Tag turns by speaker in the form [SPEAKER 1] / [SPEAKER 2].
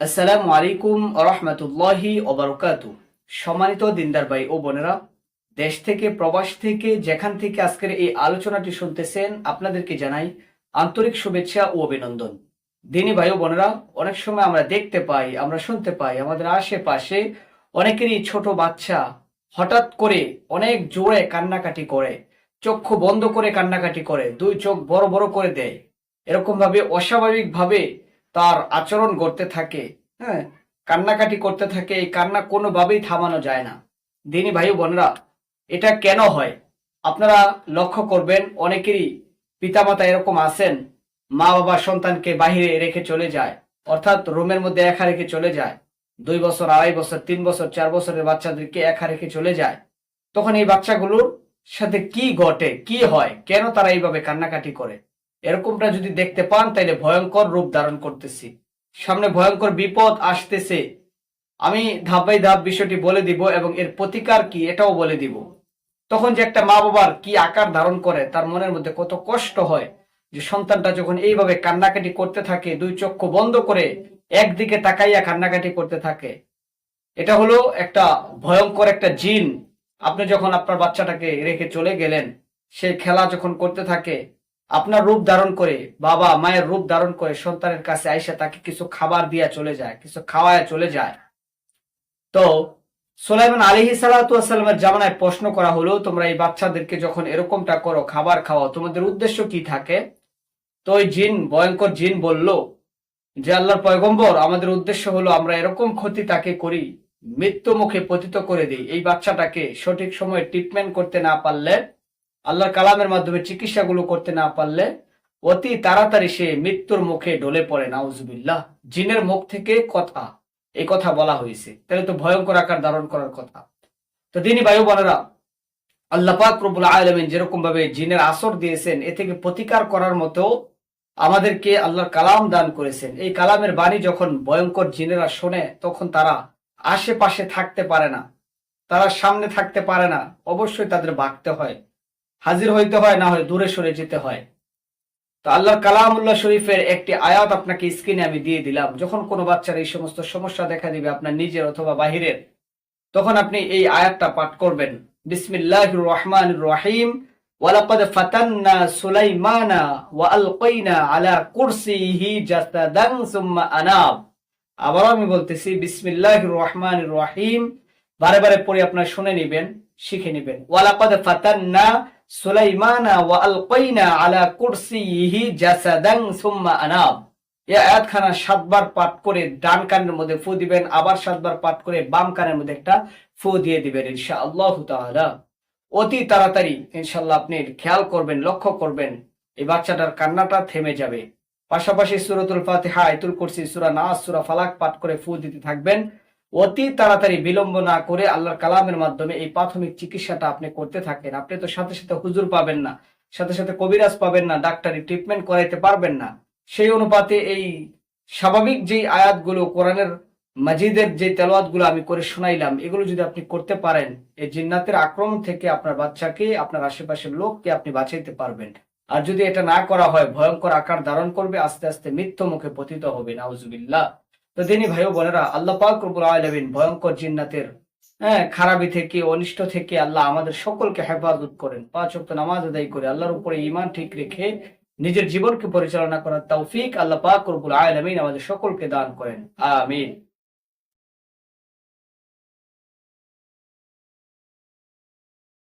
[SPEAKER 1] আসসালামু আলাইকুম রহমতুল্লাহি ওবরকাত সম্মানিত দিনদার ভাই ও বোনেরা, দেশ থেকে, প্রবাস থেকে, যেখান থেকে আজকের এই আলোচনাটি শুনতেছেন, আপনাদেরকে জানাই আন্তরিক শুভেচ্ছা ও অভিনন্দন। দিনী ভাই ও বোনেরা, অনেক সময় আমরা দেখতে পাই, আমরা শুনতে পাই, আমাদের আশেপাশে অনেকেরই ছোট বাচ্চা হঠাৎ করে অনেক জোরে কান্নাকাটি করে, চক্ষু বন্ধ করে কান্নাকাটি করে, দুই চোখ বড় বড় করে দেয়। এরকম ভাবে অস্বাভাবিক ভাবে তার আচরণ করতে থাকে হ্যাঁ? কান্নাকাটি করতে থাকে, এই কান্না কোনোভাবেই থামানো যায় না। দিনী ভাই বোনরা, এটা কেন হয়? আপনারা লক্ষ্য করবেন, অনেকেরই পিতামাতা এরকম আছেন, মা বাবা সন্তানকে বাহিরে রেখে চলে যায়, অর্থাৎ রুমের মধ্যে একা রেখে চলে যায়, দুই বছর, আড়াই বছর, তিন বছর, চার বছরের বাচ্চাদেরকে একা রেখে চলে যায়। তখন এই বাচ্চাগুলোর সাথে কি ঘটে, কি হয়? কেন তারা এইভাবে কান্নাকাটি করে? এরকমটা যদি দেখতে পান, তাইলে ভয়ঙ্কর রূপ ধারণ করতেছি। সামনে ভয়ঙ্কর বিপদ আসতেছে। আমি ধাপ বাই ধাপ বিষয়টি বলে দিব এবং এর প্রতিকার কি এটাও বলে দিব। তখন যে একটা মা বাবার কি আকার ধারণ করে, তার মনের মধ্যে কত কষ্ট হয় যে সন্তানটা যখন এইভাবে কান্নাকাটি করতে থাকে, দুই চক্ষু বন্ধ করে একদিকে তাকাইয়া কান্নাকাটি করতে থাকে। এটা হলো একটা ভয়ঙ্কর একটা জিন। আপনি যখন আপনার বাচ্চাটাকে রেখে চলে গেলেন, সে খেলা যখন করতে থাকে আপনার রূপ ধারণ করে, বাবা, মায়ের রূপ ধারণ করে সন্তানের কাছে আইসা তাকে কিছু খাবার দিয়া চলে যায়, কিছু খাওয়ায় চলে যায়। তো সোলাইমান আলিহি সালাতামের জামানায় প্রশ্ন করা হলো, তোমরা এই বাচ্চাদেরকে যখন এরকমটা করো, খাবার খাওয়াও, তোমাদের উদ্দেশ্য কি থাকে? তো ওই জিন, ভয়ঙ্কর জিন বলল, যে আল্লাহর পয়গম্বর, আমাদের উদ্দেশ্য হলো আমরা এরকম ক্ষতি তাকে করি, মৃত্যু মুখে পতিত করে দিই। এই বাচ্চাটাকে সঠিক সময়ে ট্রিটমেন্ট করতে না পারলে আল্লাহর কালামের মাধ্যমে চিকিৎসাগুলো করতে না পারলে অতি তাড়াতাড়ি সে মৃত্যুর মুখে ডলে পড়ে, নাউজুবিল্লাহ। জিনের মুখ থেকে কথা এই কথা বলা হয়েছে। তাহলে তো ভয়ঙ্কর আকার ধারণ করার কথা। তো দিনই বায়ু বোনেরা, আল্লাহ পাক আলমিন যেরকম ভাবে জিনের আসর দিয়েছেন, এ থেকে প্রতিকার করার মতো আমাদেরকে আল্লাহর কালাম দান করেছেন। এই কালামের বাণী যখন ভয়ঙ্কর জিনেরা শোনে, তখন তারা আশেপাশে থাকতে পারে না, তারা সামনে থাকতে পারে না। অবশ্যই তাদের ভাগতে হয়। হাজির হইতে হয়, না হয় দূরে সরে যেতে হয়। তো আল্লাহর কালামুল্লাহ শরীফের একটি আয়াত আপনাকে স্ক্রিনে আমি দিয়ে দিলাম। যখন কোনো বাচ্চার এই সমস্ত সমস্যা দেখা দিবে আপনার নিজের অথবা বাহিরের, তখন আপনি এই আয়াতটা পাঠ করবেন। বিসমিল্লাহ রহমান রহিম। ওয়ালাকাদ ফাতান্না সুলাইমানা ওয়া আলা কুরসিহি সুম্মা আনাব। আমি বলতেছি বিসমিল্লাহ রহমান রহিম। বারে বারে পড়ে আপনার শুনে নিবেন, শিখে নিবেন। ওয়ালাকাদ ফাতান্না সুলাইমানা ওয়া আলা সুম্মা আনাব। এই আয়াতখানা সাতবার পাঠ করে ডান কানের মধ্যে ফু দিবেন, আবার সাতবার পাঠ করে বাম কানের মধ্যে একটা ফু দিয়ে দিবেন, ইনশাআল্লাহ তাআলা। অতি তাড়াতাড়ি ইনশাল্লাহ আপনি খেয়াল করবেন, লক্ষ্য করবেন, এই বাচ্চাটার কান্নাটা থেমে যাবে। পাশাপাশি সুরতুল ফাতিহা, আয়তুল কুরসি, সুরা নাস, সুরা ফালাক পাঠ করে ফু দিতে থাকবেন। অতি তাড়াতাড়ি বিলম্ব না করে আল্লাহর কালামের মাধ্যমে এই প্রাথমিক চিকিৎসাটা আপনি করতে থাকেন। আপনি তো সাথে সাথে হুজুর পাবেন না, সাথে সাথে কবিরাজ পাবেন না, ডাক্তারি ট্রিটমেন্ট করাইতে পারবেন না। সেই অনুপাতে এই স্বাভাবিক যে আয়াতগুলো কোরআনের মাজিদের যে তেলাওয়াতগুলো আমি করে শোনাইলাম, এগুলো যদি আপনি করতে পারেন, এই জিন্নাতের আক্রমণ থেকে আপনার বাচ্চাকে, আপনার আশেপাশের লোককে আপনি বাঁচাইতে পারবেন। আর যদি এটা না করা হয়, ভয়ঙ্কর আকার ধারণ করবে, আস্তে আস্তে মৃত্যু মুখে পতিত হবে নাউজুবিল্লাহ। তো দিনী ভাই বোনেরা, আল্লাহ পাক রব্বুল আলামিন ভয়ঙ্কর জিন্নাতের হ্যাঁ খারাপি থেকে, অনিষ্ট থেকে আল্লাহ আমাদের সকলকে হেফাজত করেন। পাঁচ ওয়াক্ত নামাজ আদায় করে আল্লাহর উপরে ইমান ঠিক রেখে নিজের জীবনকে পরিচালনা করার তৌফিক আল্লাহ পাক রব্বুল আলামিন আমাদের সকলকে দান করেন। আমিন।